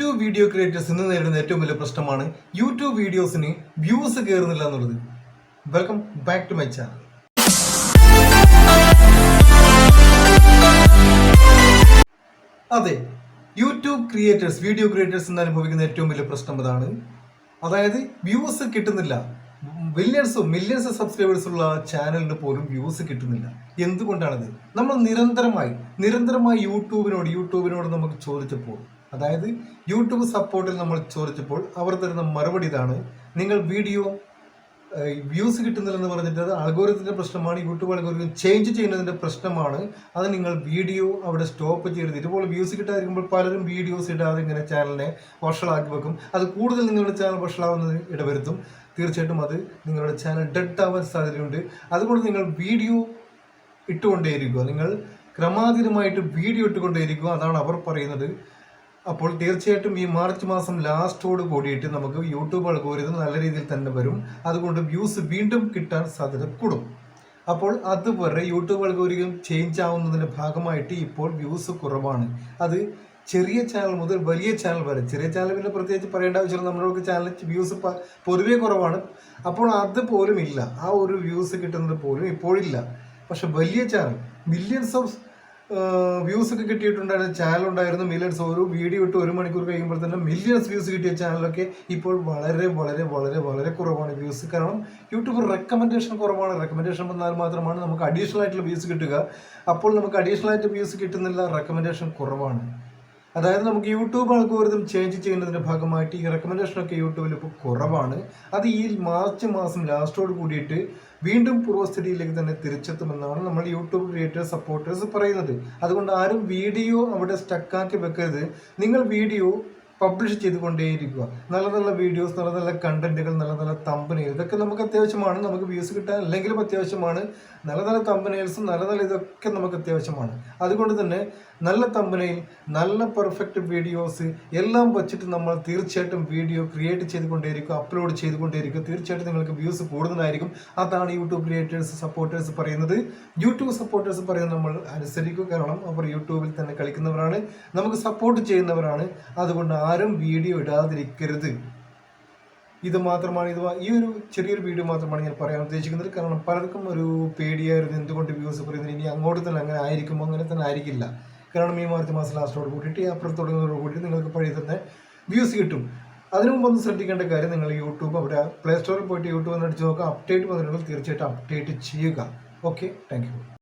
YouTube video creators ഇന്ന് നേരിടുന്ന ഏറ്റവും വലിയ പ്രശ്നമാണ് യൂട്യൂബ് വീഡിയോസിന് വ്യൂസ് കയറുന്നില്ല എന്നുള്ളത്. Welcome back to my channel അതെ യൂട്യൂബ് ക്രിയേറ്റേഴ്സ് വീഡിയോ ക്രിയേറ്റേഴ്സ് എന്ന് അനുഭവിക്കുന്ന ഏറ്റവും വലിയ പ്രശ്നം അതാണ്. അതായത് വ്യൂസ് കിട്ടുന്നില്ല. മില്യൺസും മില്യൺസ് സബ്സ്ക്രൈബേഴ്സ് ഉള്ള ചാനലിന് പോലും വ്യൂസ് കിട്ടുന്നില്ല. എന്തുകൊണ്ടാണത്? നമ്മൾ നിരന്തരമായി നിരന്തരമായി യൂട്യൂബിനോട് യൂട്യൂബിനോട് നമുക്ക് ചോദിച്ചപ്പോൾ അതായത് യൂട്യൂബ് സപ്പോർട്ടിൽ നമ്മൾ ചോദിച്ചപ്പോൾ അവർ തരുന്ന മറുപടി ഇതാണ്. നിങ്ങൾ വീഡിയോ വ്യൂസ് കിട്ടുന്നില്ലെന്ന് പറഞ്ഞിട്ട് അത് അൽഗോരിതത്തിന്റെ പ്രശ്നമാണ് യൂട്യൂബ് അൽഗോരിതം ചേഞ്ച് ചെയ്യുന്നതിന്റെ പ്രശ്നമാണ്. അത് നിങ്ങൾ വീഡിയോ അവിടെ സ്റ്റോപ്പ് ചെയ്യരുത്. ഇതുപോലെ വ്യൂസ് കിട്ടാതിരിക്കുമ്പോൾ പലരും വീഡിയോസ് ഇടാതെ ഇങ്ങനെ ചാനലിനെ വഷളാക്കി വെക്കും. അത് കൂടുതൽ നിങ്ങളുടെ ചാനൽ വഷളാവുന്നതിന് ഇടവരുത്തും. തീർച്ചയായിട്ടും അത് നിങ്ങളുടെ ചാനൽ ഡെഡ് ആവാൻ സാധ്യതയുണ്ട്. അതുകൊണ്ട് നിങ്ങൾ വീഡിയോ ഇട്ടുകൊണ്ടേയിരിക്കുക. നിങ്ങൾ ക്രമാതീതമായിട്ട് വീഡിയോ ഇട്ടുകൊണ്ടേയിരിക്കുക. അതാണ് അവർ പറയുന്നത്. അപ്പോൾ തീർച്ചയായിട്ടും ഈ മാർച്ച് മാസം ലാസ്റ്റോട് കൂടിയിട്ട് നമുക്ക് യൂട്യൂബ് അൽഗോരിതം നല്ല രീതിയിൽ തന്നെ വരും. അതുകൊണ്ട് വ്യൂസ് വീണ്ടും കിട്ടാൻ സാധ്യത കൂടും. അപ്പോൾ അതുവരെ യൂട്യൂബ് അൽഗോരിതം ചേഞ്ച് ആവുന്നതിന്റെ ഭാഗമായിട്ട് ഇപ്പോൾ വ്യൂസ് കുറവാണ്. അത് ചെറിയ ചാനൽ മുതൽ വലിയ ചാനൽ വരെ ചെറിയ ചാനൽ പിന്നെ പ്രത്യേകിച്ച് പറയേണ്ട ആവശ്യമില്ല. നമ്മുടെ ചാനൽ വ്യൂസ് പൊതുവേ കുറവാണ്. അപ്പോൾ അത് പോലും ഇല്ല. ആ ഒരു വ്യൂസ് കിട്ടുന്നത് പോലും ഇപ്പോഴില്ല. പക്ഷെ വലിയ ചാനൽ മില്യൺസ് ഓഫ് വ്യൂസ് ഒക്കെ കിട്ടിയിട്ടുണ്ടായിരുന്ന ചാനൽ ഉണ്ടായിരുന്നു മില്യൺസ് ഒരു വീഡിയോ ഇട്ട് ഒരു മണിക്കൂർ കഴിയുമ്പോൾ തന്നെ മില്യൺസ് വ്യൂസ് കിട്ടിയ ചാനലൊക്കെ ഇപ്പോൾ വളരെ വളരെ വളരെ വളരെ കുറവാണ് വ്യൂസ് കാരണം യൂട്യൂബ് റെക്കമെൻഡേഷൻ കുറവാണ്. റെക്കമെൻഡേഷൻ വന്നാൽ മാത്രമാണ് നമുക്ക് അഡീഷണൽ ആയിട്ടുള്ള വ്യൂസ് കിട്ടുക. അപ്പോൾ നമുക്ക് അഡീഷണൽ ആയിട്ട് വ്യൂസ് കിട്ടുന്നില്ല. റെക്കമെൻഡേഷൻ കുറവാണ്. അതായത് നമുക്ക് യൂട്യൂബ് അൽഗോരിതം ചേഞ്ച് ചെയ്യുന്നതിന്റെ ഭാഗമായിട്ട് ഈ റെക്കമെൻഡേഷൻ ഒക്കെ യൂട്യൂബിൽ ഇപ്പോൾ കുറവാണ്. അത് ഈ മാർച്ച് മാസം ലാസ്റ്റോട് കൂടിയിട്ട് വീണ്ടും പൂർവസ്ഥിതിയിലേക്ക് തന്നെ തിരിച്ചെത്തുമെന്നാണ് നമ്മൾ യൂട്യൂബ് ക്രിയേറ്റേഴ്സ് സപ്പോർട്ടേഴ്സ് പറയുന്നത്. അതുകൊണ്ട് ആരും വീഡിയോ അവിടെ സ്റ്റക്കാക്കി വെക്കരുത്. നിങ്ങൾ വീഡിയോ പബ്ലിഷ് ചെയ്തുകൊണ്ടേയിരിക്കുക. നല്ല നല്ല വീഡിയോസ് നല്ല നല്ല കണ്ടന്റുകൾ നല്ല നല്ല തമ്പനയിൽ ഇതൊക്കെ നമുക്ക് അത്യാവശ്യമാണ്. നമുക്ക് വ്യൂസ് കിട്ടാൻ അല്ലെങ്കിലും അത്യാവശ്യമാണ്. നല്ല നല്ല തമ്പനയിൽസും നല്ല നല്ല ഇതൊക്കെ നമുക്ക് അത്യാവശ്യമാണ്. അതുകൊണ്ട് തന്നെ നല്ല തമ്പനയിൽ നല്ല പെർഫെക്റ്റ് വീഡിയോസ് എല്ലാം വച്ചിട്ട് നമ്മൾ തീർച്ചയായിട്ടും വീഡിയോ ക്രിയേറ്റ് ചെയ്തുകൊണ്ടേയിരിക്കും അപ്ലോഡ് ചെയ്തുകൊണ്ടേയിരിക്കും. തീർച്ചയായിട്ടും നിങ്ങൾക്ക് വ്യൂസ് കൂടുതലായിരിക്കും. അതാണ് യൂട്യൂബ് ക്രിയേറ്റേഴ്സ് സപ്പോർട്ടേഴ്സ് പറയുന്നത്. യൂട്യൂബ് സപ്പോർട്ടേഴ്സ് പറയുന്നത് നമ്മൾ അനുസരിക്കുക. കാരണം അവർ യൂട്യൂബിൽ തന്നെ കളിക്കുന്നവരാണ്. നമുക്ക് സപ്പോർട്ട് ചെയ്യുന്നവരാണ്. അതുകൊണ്ട് ആരും വീഡിയോ ഇടാതിരിക്കരുത്. ഇത് മാത്രമാണ് ഇത് ഈ ഒരു ചെറിയൊരു വീഡിയോ മാത്രമാണ് ഞാൻ പറയാൻ ഉദ്ദേശിക്കുന്നത്. കാരണം പലർക്കും ഒരു പേടിയായിരുന്നു എന്തുകൊണ്ട് വ്യൂസ് പറയുന്നത് ഇനി അങ്ങോട്ട് തന്നെ അങ്ങനെ ആയിരിക്കും അങ്ങനെ തന്നെ ആയിരിക്കില്ല. കാരണം ഈ മാർച്ച് മാസം ലാസ്റ്റോട് കൂട്ടിയിട്ട് ഏപ്രിൽ തുടങ്ങുന്നതോട് കൂടി നിങ്ങൾക്ക് പഴയ തന്നെ വ്യൂസ് കിട്ടും. അതിനു മുമ്പ് ഒന്ന് ശ്രദ്ധിക്കേണ്ട കാര്യം നിങ്ങൾ യൂട്യൂബ് അവിടെ പ്ലേ സ്റ്റോറിൽ പോയിട്ട് യൂട്യൂബ് എന്ന് അടിച്ച് നോക്കുക. അപ്ഡേറ്റ് വന്നിട്ടുണ്ടെങ്കിൽ തീർച്ചയായിട്ടും അപ്ഡേറ്റ് ചെയ്യുക. Okay thank